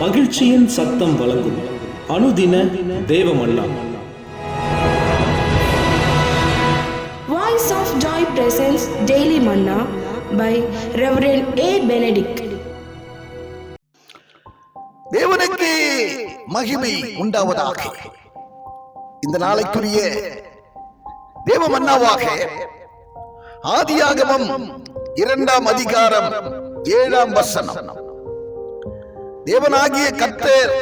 மகிழ்ச்சியின் சத்தம் வழங்கும் அனுதின தேவமல்லா Voice of Joy presents Daily Manna by Reverend A. Benedict. தேவனுக்கு மகிமை உண்டாவதாக இந்த நாளைக்குரிய தேவ மன்னாவாக ஆதியாகமம் இரண்டாம் அதிகாரம் ஏழாம் வசனம் தேவனாகிய கர்த்தர்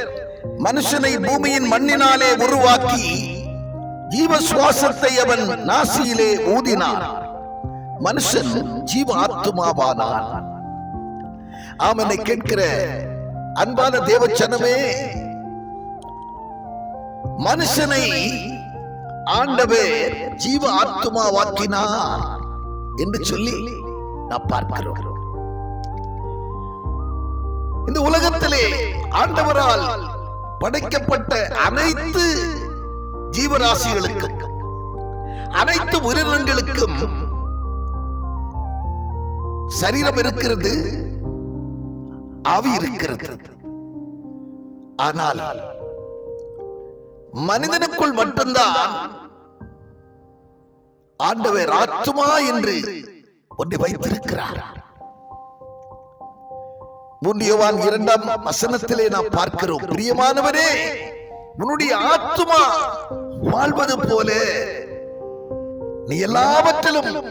மனுஷனை பூமியின் மண்ணினாலே உருவாக்கி ஜீவ சுவாசத்தை அவன் நாசியிலே ஊதினான். மனுஷன் ஜீவ ஆத்துமாவானான் அவனை கேட்கிற அன்பான தேவச்சனமே மனுஷனை ஆண்டவர் ஜீவ ஆத்துமாவாக்கினார் என்று சொல்லி நான் பார்க்கிறோம். இந்த உலகத்திலே ஆண்டவரால் படைக்கப்பட்ட அனைத்து ஜீவராசிகளுக்கும் அனைத்து உயிரினங்களுக்கும் சரீரம் இருக்கிறது ஆவி இருக்கிறது. ஆனால் மனிதனுக்குள் மட்டும்தான் ஆண்டவர் ஆத்துமா என்று ஒன்றை வைத்திருக்கிறார். முன்னியவான் இரண்டாம் வசனத்திலே நாம் பார்க்கிறோம். பிரியமானவரே உன்னுடைய ஆத்துமா வாழ்வது போல. நீ எல்லாவற்றிலும்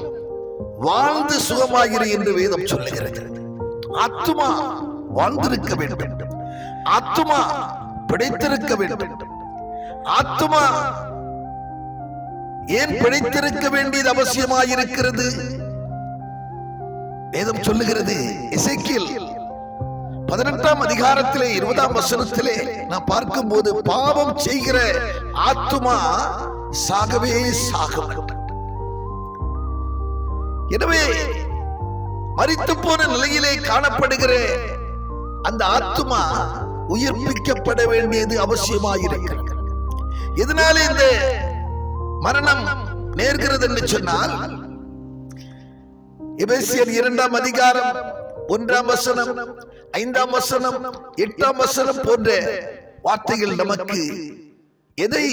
வாழ்ந்து சுகமாகிறு என்று வேதம் சொல்லுகிறது. ஆத்துமா வாழ்ந்திருக்க வேண்டும். ஆத்துமா பிழைத்திருக்க வேண்டும். ஆத்துமா ஏன் பிழைத்திருக்க வேண்டியது அவசியமாயிருக்கிறது? வேதம் சொல்லுகிறது இசைக்கில் பதினெட்டாம் அதிகாரத்திலே இருபதாம் வசனத்திலே நான் பார்க்கும் போது பாவம் செய்கிற ஆத்துமா சாகவே சாக எனவே மறித்து போன நிலையிலே காணப்படுகிற அந்த ஆத்துமா உயிர்ப்பிக்கப்பட வேண்டியது அவசியமாயிருக்கிறது. எதனால இந்த மரணம் நேர்கிறது என்று சொன்னால் இரண்டாம் அதிகாரம் ஒன்றாம் வசனம் ஐந்தாம் வசனம் எட்டாம் வசனம் போன்ற வார்த்தைகள் நமக்கு எதை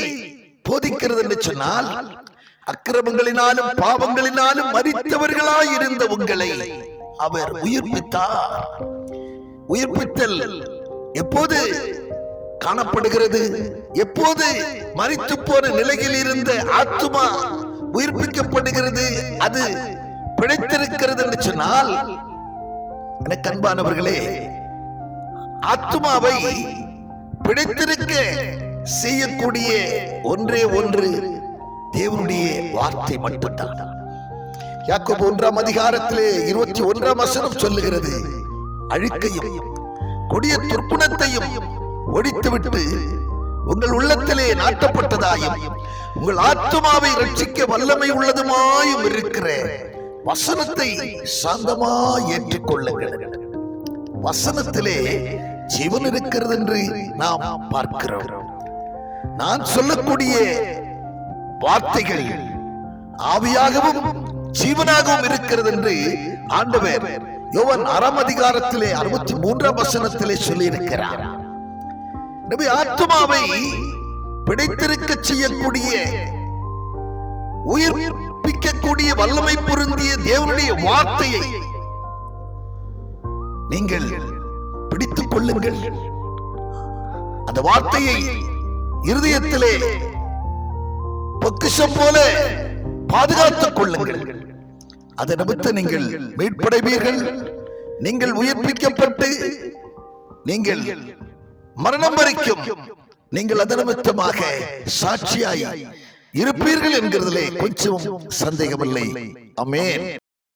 போதிக்கிறது என்று சொன்னால் அக்கிரமங்களினாலும் பாவங்களினாலும் மறித்தவர்களாய் இருந்த உங்களை அவர் உயிர்ப்பித்தார். உயிர்ப்பித்தல் எப்போது காணப்படுகிறது? எப்போது மறித்து போன நிலையில் இருந்த ஆத்துமா உயிர்ப்பிக்கப்படுகிறது? அது பிழைத்திருக்கிறது என்று சொன்னால் எனக்கு அன்பானவர்களே. ஆத்துமாவை பிடித்திருக்க செய்யக்கூடிய ஒன்றே ஒன்று தேவனுடைய வார்த்தை மட்டும்தான். யாக்கோபு ஒன்றாம் அதிகாரத்திலே இருபத்தி ஒன்றாம் வசனம் சொல்லுகிறது. அழுக்கையும் கொடிய துர்க்குணத்தையும் ஒழித்துவிட்டு உங்கள் உள்ளத்திலே நாட்டப்பட்டதாயும் உங்கள் ஆத்மாவை ரட்சிக்க வல்லமை உள்ளதுமாயும் இருக்கிற வசனத்தை சாந்தமா ஏற்றுக்கொள்ளுங்கள். வசனத்திலே ஜீவன் இருக்கிறது என்று நாம் பார்க்கிறோம். நான் சொல்லக்கூடிய வார்த்தைகள் ஆவியாகவும் ஜீவனாகவும் இருக்கிறது என்று ஆண்டவர் யோவன் அறம் அதிகாரத்திலே அறுபத்தி மூன்றாம் வசனத்திலே சொல்லி இருக்கிறார் எனவே ஆத்மாவை பிடித்திருக்க செய்யக்கூடிய உயிர்ப்பிக்கக்கூடிய வல்லமை பொருந்திய தேவனுடைய வார்த்தையை நீங்கள் பிடித்துக் கொள்ளுங்கள். அந்த வார்த்தையை இருதயத்திலே பொக்கிஷம் போல பாதுகாத்துக் கொள்ளுங்கள். அதை நிமித்த நீங்கள் மீட்படைவீர்கள். நீங்கள் உயிர்ப்பிக்கப்பட்டு நீங்கள் மரணம் வரைக்கும் நீங்கள் அதனமித்தமாக சாட்சியாய் இருப்பீர்கள் என்கிறதிலே கொஞ்சம் சந்தேகமில்லை. அமேன்.